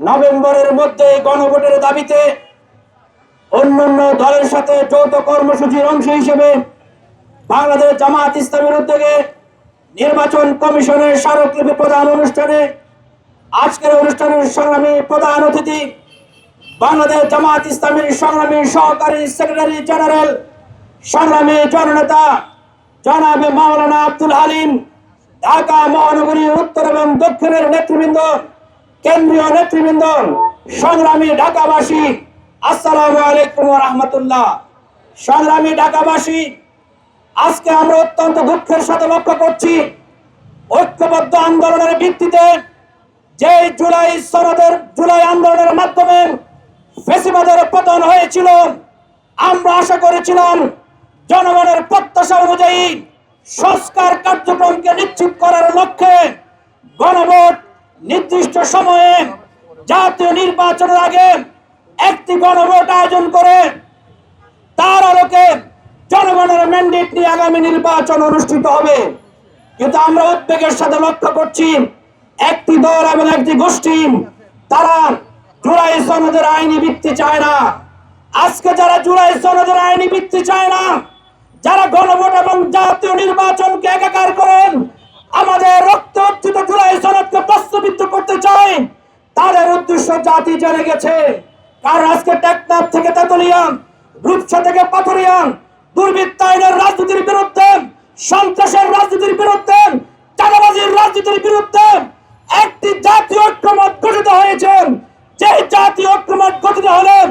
নভেম্বরের মধ্যে গণভোটের দাবিতে অন্যান্য দলের সাথে যৌথ কর্মসূচির অংশ হিসেবে বাংলাদেশ জামাত ইসলামের উদ্যোগে নির্বাচন কমিশনের স্মারকলিপি প্রদান অনুষ্ঠানে আজকের অনুষ্ঠানের সংগ্রামী প্রধান অতিথি বাংলাদেশ জামাত ইসলামের সংগ্রামী সহকারী সেক্রেটারি জেনারেল, সংগ্রামী জননেতা জনাবে মাওলানা আব্দুল হালিম, ঢাকা মহানগরী উত্তর এবং দক্ষিণের নেতৃবৃন্দ কেন্দ্রীয় নেতৃবৃন্দ সংগ্রামী ঢাকাবাসী, আসসালামু আলাইকুম রহমতুল্লাহ। সংগ্রামী ঢাকাবাসী, আজকে আমরা অত্যন্ত দুঃখের সাথে লক্ষ্য করছি, ঐক্যবদ্ধ আন্দোলনের ভিত্তিতে যে জুলাই সনদের, জুলাই আন্দোলনের মাধ্যমে ফেসিবাদের পতন হয়েছিল, আমরা আশা করেছিলাম জনগণের প্রত্যাশা অনুযায়ী সংস্কার কার্যক্রমকে নিশ্চিত করার লক্ষ্যে গণভোট নির্দিষ্ট সময়ে জাতীয় নির্বাচনের আগে একটি গণভোট আয়োজন করে তার আলোকে জনগণের ম্যান্ডেট নিয়ে আগামী নির্বাচন অনুষ্ঠিত হবে। কিন্তু আমরা উদ্বেগের সাথে লক্ষ্য করছি, একটি দল এবং একটি গোষ্ঠী, তারা জুলাই সনদের আইনি ভিত্তি চায় না। আজকে যারা জুলাই সনদের আইনি ভিত্তি চায় না, যারা গণভোট এবং জাতীয় নির্বাচনকে একাকার করেন, আমাদের জাতি জেনে গেছে। কারণ আজকে টেকনাফ থেকে তেতুলিয়া, রূপসা থেকে পাথরিয়া দুর্বৃত্তায়নের রাজনীতির বিরুদ্ধে, সন্ত্রাসের রাজনীতির বিরুদ্ধে, চাঁদাবাজির রাজনীতির বিরুদ্ধে একটি জাতীয় ঐক্যমত গঠিত হয়েছে। যে জাতীয় ঐক্যমত গঠিত হলেন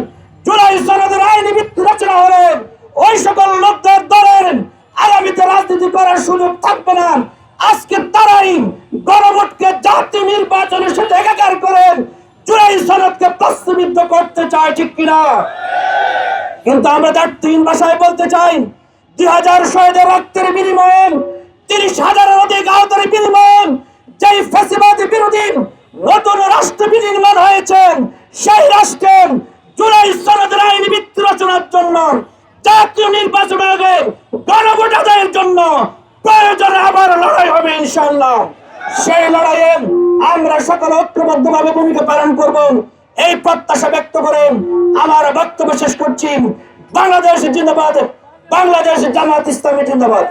জুলাই সনদের আইনি ভিত্তি রচনা হলেন ওই সকল লোকদের দলের আগামীতে রাজনীতি করার সুযোগ থাকবে না। প্রশ্নবিদ্ধ করতে চায়, ঠিক কিনা? কিন্তু আমরা তার তিন ভাষায় বলতে চাই। দুই হাজার শহীদের রক্তের বিনিময়ে তিরিশ হাজারের অধিক আহতের বিনিময়ে যেই ফ্যাসিবাদী বিরোধী নতুন রাষ্ট্র বিনির্মাণ হয়েছে, সেই রাষ্ট্রের জুলাই সনদের আইনি ভিত্তি রচনার জন্য, জাতীয় নির্বাচন আগে গণভোট আদায়ের জন্য প্রয়োজনে আবার লড়াই হবে ইনশাল্লাহ সেই লড়াইয়ে আমরা সকল ঐক্যবদ্ধভাবে ভূমিকা পালন করব। এই প্রত্যাশা ব্যক্ত করে আমার বক্তব্য শেষ করছি। বাংলাদেশ জিন্দাবাদ। বাংলাদেশ জামাত ইসলামী জিন্দাবাদ।